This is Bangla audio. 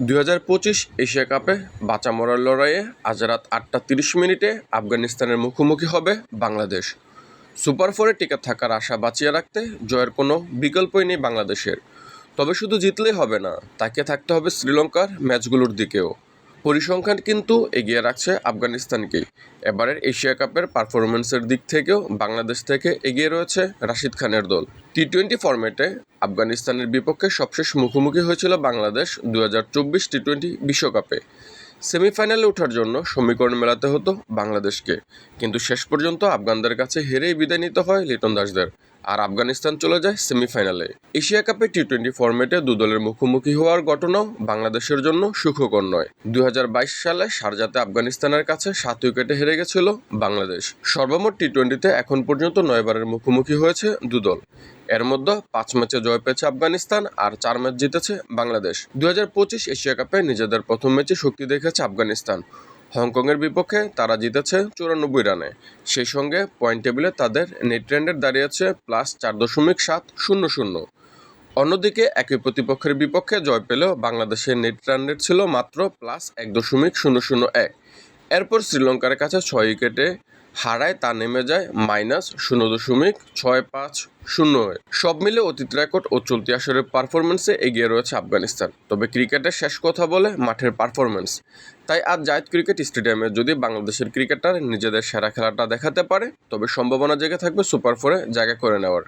দুই হাজার পঁচিশ এশিয়া কাপে বাঁচা মরার লড়াইয়ে আজ রাত আটটা তিরিশ মিনিটে আফগানিস্তানের মুখোমুখি হবে বাংলাদেশ। সুপার ফোরে টিকে থাকার আশা বাঁচিয়ে রাখতে জয়ের কোনো বিকল্পই নেই বাংলাদেশের। তবে শুধু জিতলেই হবে না তাকে থাকতে হবে শ্রীলঙ্কার ম্যাচগুলোর দিকেও। পরিসংখ্যান কিন্তু এগিয়ে রাখছে আফগানিস্তানকেই। এবারের এশিয়া কাপের পারফরমেন্সের দিক থেকেও বাংলাদেশ থেকে এগিয়ে রয়েছে রাশিদ খানের দল। টি টোয়েন্টি ফরম্যাটে আফগানিস্তানের বিপক্ষে সবশেষ মুখোমুখি হয়েছিল বাংলাদেশ দু হাজার চব্বিশ টি টোয়েন্টি বিশ্বকাপে। সেমিফাইনালে ওঠার জন্য সমীকরণ মেলাতে হতো বাংলাদেশকে। কিন্তু শেষ পর্যন্ত আফগানদের কাছে হেরেই বিদায় নিতে হয় লিটন দাসদের। আর আফগানিস্তান চলে যায় সেমিফাইনালে। এশিয়া কাপে টি টোয়েন্টি ফরম্যাটে দু দলের মুখোমুখি হওয়ার ঘটনাও বাংলাদেশের জন্য সুখকর নয়। দু সালে শারজাতে আফগানিস্তানের কাছে সাত উইকেটে হেরে গেছিল বাংলাদেশ। সর্বমোট টি টোয়েন্টিতে এখন পর্যন্ত নয়বারের মুখোমুখি হয়েছে দু দল এর মধ্যে পাঁচ ম্যাচে জয় পেয়েছে আফগানিস্তান আর চার ম্যাচ জিতেছে বাংলাদেশ। দু হাজার পঁচিশ এশিয়া কাপে নিজেদের প্রথম ম্যাচে শক্তি দেখেছে আফগানিস্তান। হংকংয়ের বিপক্ষে তারা জিতেছে চুরানব্বই রানে। সেই সঙ্গে পয়েন্ট টেবিলে তাদের নেট রেন্ডের দাঁড়িয়েছে প্লাস চার দশমিক সাত শূন্য শূন্য। অন্যদিকে একই প্রতিপক্ষের বিপক্ষে জয় পেলেও বাংলাদেশের নেট ছিল মাত্র প্লাস এক দশমিক শূন্য শূন্য এক। এরপর শ্রীলঙ্কার কাছে ছয় উইকেটে হারায় তা নেমে যায় মাইনাস শূন্য দশমিক ছয় পাঁচ শূন্য সব মিলে অতীত রেকর্ড ও চলতি আসরের পারফরমেন্সে এগিয়ে রয়েছে আফগানিস্তান। তবে ক্রিকেটের শেষ কথা বলে মাঠের পারফরমেন্স তাই আজ জায়দ ক্রিকেট স্টেডিয়ামে যদি বাংলাদেশের ক্রিকেটার নিজেদের সেরা খেলাটা দেখাতে পারে, তবে সম্ভাবনা জেগে থাকবে সুপার ফোরে জায়গা করে নেওয়ার।